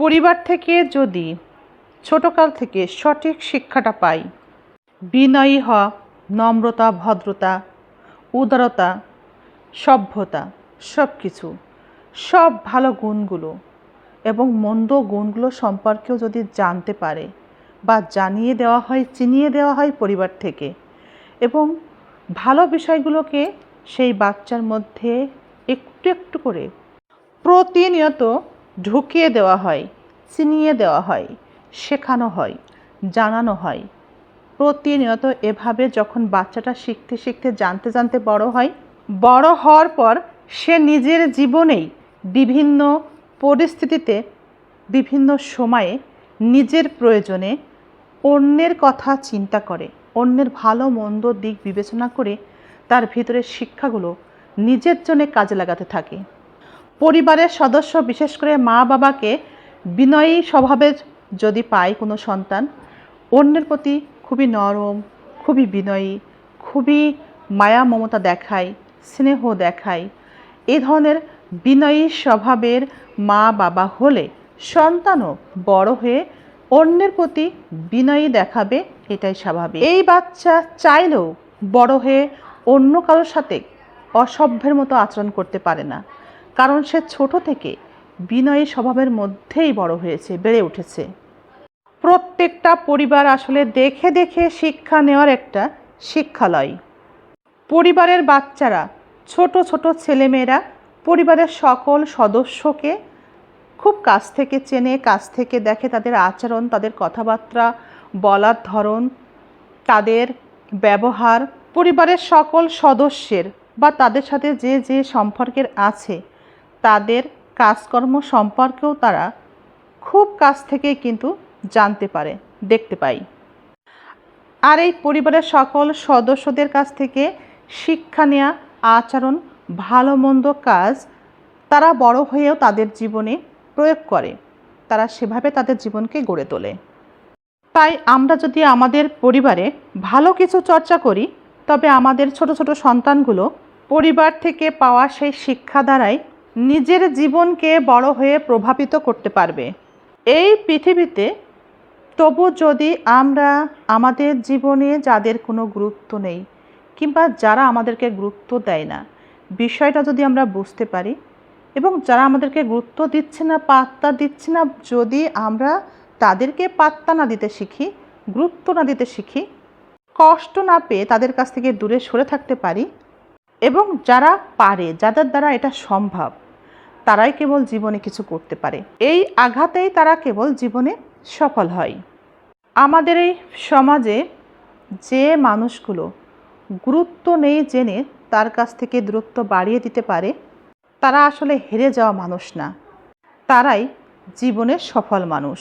পরিবার থেকে যদি ছোটকাল থেকে সঠিক শিক্ষাটা পাই, বিনয়ী হ নম্রতা, ভদ্রতা, উদারতা, সভ্যতা সব কিছু সব ভালো গুণগুলো এবং মন্দ গুণগুলো সম্পর্কেও যদি জানতে পারে বা জানিয়ে দেওয়া হয়, চিনিয়ে দেওয়া হয় পরিবার থেকে এবং ভালো বিষয়গুলোকে সেই বাচ্চার মধ্যে একটু একটু করে প্রতিনিয়ত ঢুকিয়ে দেওয়া হয় চিনিয়ে দেওয়া হয়, শেখানো হয়, জানানো হয়। প্রতিনিয়ত এভাবে যখন বাচ্চাটা শিখতে শিখতে জানতে জানতে বড় হয়, বড় হওয়ার পর সে নিজের জীবনেই বিভিন্ন পরিস্থিতিতে, বিভিন্ন সময়ে নিজের প্রয়োজনে অন্যের কথা চিন্তা করে, অন্যের ভালো মন্দ দিক বিবেচনা করে তার ভিতরের শিক্ষাগুলো নিজের জন্য কাজে লাগাতে থাকে। পরিবারের সদস্য, বিশেষ করে মা বাবাকে বিনয়ী স্বভাবের যদি পায় কোনো সন্তান, অন্যের প্রতি খুবই নরম, খুবই বিনয়ী, খুবই মায়া মমতা দেখায়, স্নেহ দেখায় এই ধরনের বিনয়ী স্বভাবের মা বাবা হলে সন্তানও বড় হয়ে অন্যের প্রতি বিনয়ী দেখাবে, এটাই স্বাভাবিক। এই বাচ্চা চাইলেও বড় হয়ে অন্য কারোর সাথে অসভ্যের মতো আচরণ করতে পারে না। কারণ সে ছোট থেকে বিনয়ী স্বভাবের মধ্যেই বড় হয়েছে, বেড়ে উঠেছে। প্রত্যেকটা পরিবার আসলে দেখে দেখে শিক্ষা নেওয়ার একটা শিক্ষালয়। পরিবারের বাচ্চারা, ছোট ছোট ছেলেমেয়েরা পরিবারের সকল সদস্যকে খুব কাছ থেকে চেনে, কাছ থেকে দেখে তাদের আচরণ, তাদের কথাবার্তা, বলার ধরন, তাদের ব্যবহার, পরিবারের সকল সদস্যের বা তাদের সাথে যে যে সম্পর্কের আছে তাদের কাজকর্ম সম্পর্কেও তারা খুব কাছ থেকেই কিন্তু জানতে পারে, দেখতে পাই। আর এই পরিবারের সকল সদস্যদের কাছ থেকে শিক্ষা নেওয়া আচরণ, ভালো মন্দ কাজ তারা বড় হয়েও তাদের জীবনে প্রয়োগ করে। তারা সেভাবে তাদের জীবনকে গড়ে তোলে। তাই আমরা যদি আমাদের পরিবারে ভালো কিছু চর্চা করি, তবে আমাদের ছোট ছোট সন্তানগুলো পরিবার থেকে পাওয়া সেই শিক্ষা দ্বারাই নিজের জীবনকে বড় হয়ে প্রভাবিত করতে পারবে। এই পৃথিবীতে তবু যদি আমরা আমাদের জীবনে যাদের কোনো গুরুত্ব নেই কিংবা যারা আমাদেরকে গুরুত্ব দেয় না, বিষয়টা যদি আমরা বুঝতে পারি এবং যারা আমাদেরকে গুরুত্ব দিচ্ছে না, পাত্তা দিচ্ছে না, যদি আমরা তাদেরকে পাত্তা না দিতে শিখি, গুরুত্ব না দিতে শিখি, কষ্ট না পেয়ে তাদের কাছ থেকে দূরে সরে থাকতে পারি এবং যারা পারে, যাদের দ্বারা এটা সম্ভব। তারাই কেবল জীবনে কিছু করতে পারে। এই আঘাতেই তারা কেবল জীবনে সফল হয়। আমাদের এই সমাজে যে মানুষগুলো গুরুত্ব নেই জেনে তার কাছ থেকে দূরত্ব বাড়িয়ে দিতে পারে, তারা আসলে হেরে যাওয়া মানুষ না। তারাই জীবনের সফল মানুষ।